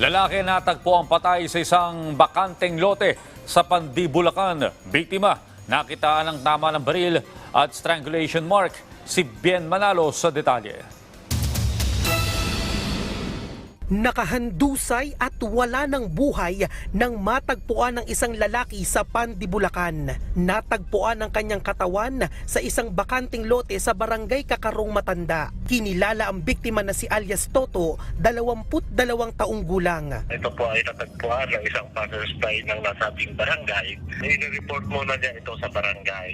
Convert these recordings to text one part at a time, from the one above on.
Lalaki natagpo ang patay sa isang bakanteng lote sa Pandibulacan. Biktima, nakitaan ng tama ng baril at strangulation mark. Si Bien Manalo sa detalye. Nakahandusay at wala ng buhay nang matagpuan ng isang lalaki sa Pandibulacan. Natagpuan ang kanyang katawan sa isang bakanting lote sa barangay Kakarong Matanda. Kinilala ang biktima na si alias Toto, 22 taong gulang. Ito po ay natagpuan ng isang passersby ng nasabing barangay. I-report muna niya ito sa barangay.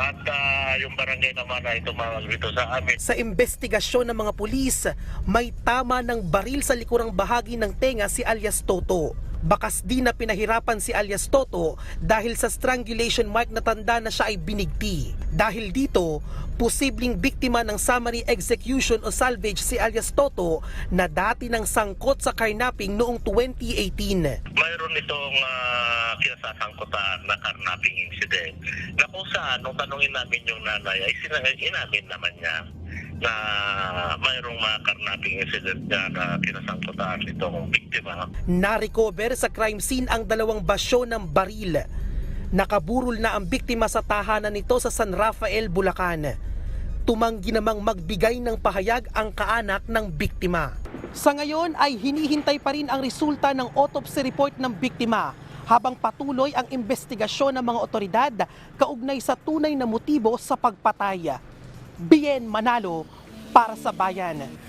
At ah, yung barangay naman ay tumawag dito sa amin. Sa investigasyon ng mga pulis, may tama ng baril sa likurang bahagi ng tenga si alias Toto. Bakas di na pinahirapan si alias Toto dahil sa strangulation mark na tanda na siya ay binigti. Dahil dito, posibleng biktima ng summary execution o salvage si alias Toto na dati ng sangkot sa carnapping noong 2018. Mayroon itong uh, kinasasangkutan na karnaping incident na kung saan, nung tanungin namin yung nanay, ay sina- inamin naman niya na mayroong mga karnaping incident niya na kinasangkutan itong biktima. Na-recover sa crime scene ang dalawang basyo ng baril. Nakaburol na ang biktima sa tahanan nito sa San Rafael, Bulacan. Tumanggi namang magbigay ng pahayag ang kaanak ng biktima. Sa ngayon ay hinihintay pa rin ang resulta ng autopsy report ng biktima habang patuloy ang investigasyon ng mga otoridad kaugnay sa tunay na motibo sa pagpatay. Bien Manalo para sa bayan.